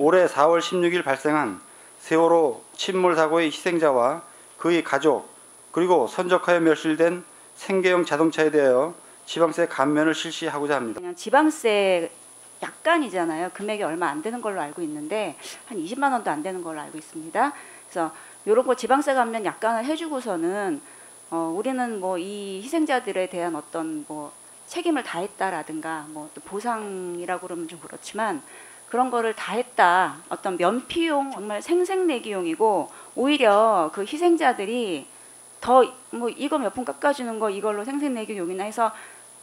올해 4월 16일 발생한 세월호 침몰 사고의 희생자와 그의 가족 그리고 선적하여 멸실된 생계형 자동차에 대하여 지방세 감면을 실시하고자 합니다. 지방세 약간이잖아요. 금액이 얼마 안 되는 걸로 알고 있는데 한 20만 원도 안 되는 걸로 알고 있습니다. 그래서 이런 거 지방세 감면 약간을 해주고서는 어, 우리는 뭐 이 희생자들에 대한 어떤 뭐 책임을 다했다라든가 뭐 또 보상이라고 그러면 좀 그렇지만 그런 거를 다 했다. 어떤 면피용 정말 생색내기용이고 오히려 그 희생자들이 더 뭐 이거 몇 푼 깎아주는 거 이걸로 생색내기용이나 해서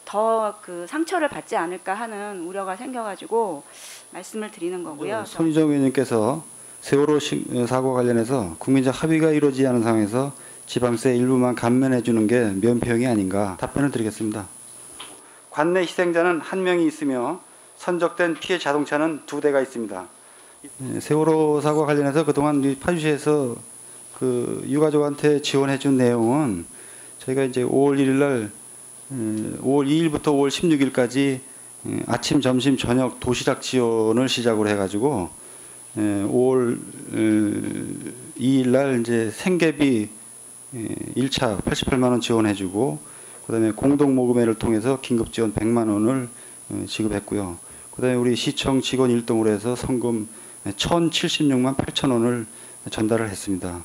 더 그 상처를 받지 않을까 하는 우려가 생겨가지고 말씀을 드리는 거고요. 손희정 의원님께서 세월호 시- 사고 관련해서 국민적 합의가 이루어지지 않은 상황에서 지방세 일부만 감면해 주는 게 면피용이 아닌가 답변을 드리겠습니다. 관내 희생자는 한 명이 있으며 선적된 피해 자동차는 두 대가 있습니다. 예, 세월호 사고 관련해서 그동안 이 파주시에서 그 유가족한테 지원해 준 내용은 저희가 이제 5월 1일 날 에, 5월 2일부터 5월 16일까지 아침, 점심, 저녁 도시락 지원을 시작으로 해가지고 에, 5월 2일 날 이제 생계비 에, 1차 88만 원 지원해주고 그다음에 공동 모금회를 통해서 긴급 지원 100만 원을 어, 지급했고요. 그다음에 우리 시청 직원 일동으로 해서 성금 1,076만 8천 원을 전달을 했습니다.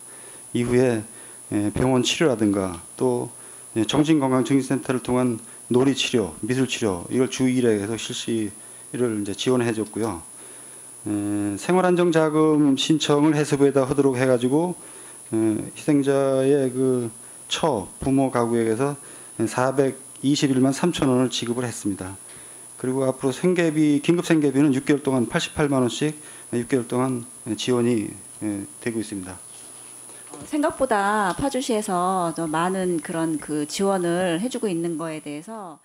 이후에 에, 병원 치료라든가 또 예, 정신건강증진센터를 통한 놀이 치료, 미술 치료 이걸 주 1회에서 실시를 이제 지원해 줬고요. 에, 생활안정자금 신청을 해수부에다 하도록 해가지고 에, 희생자의 그 처 부모 가구에게서 421만 3천 원을 지급을 했습니다. 그리고 앞으로 생계비 긴급 생계비는 6개월 동안 88만 원씩 6개월 동안 지원이 에, 되고 있습니다. 생각보다 파주시에서 더 많은 그런 그 지원을 해주고 있는 거에 대해서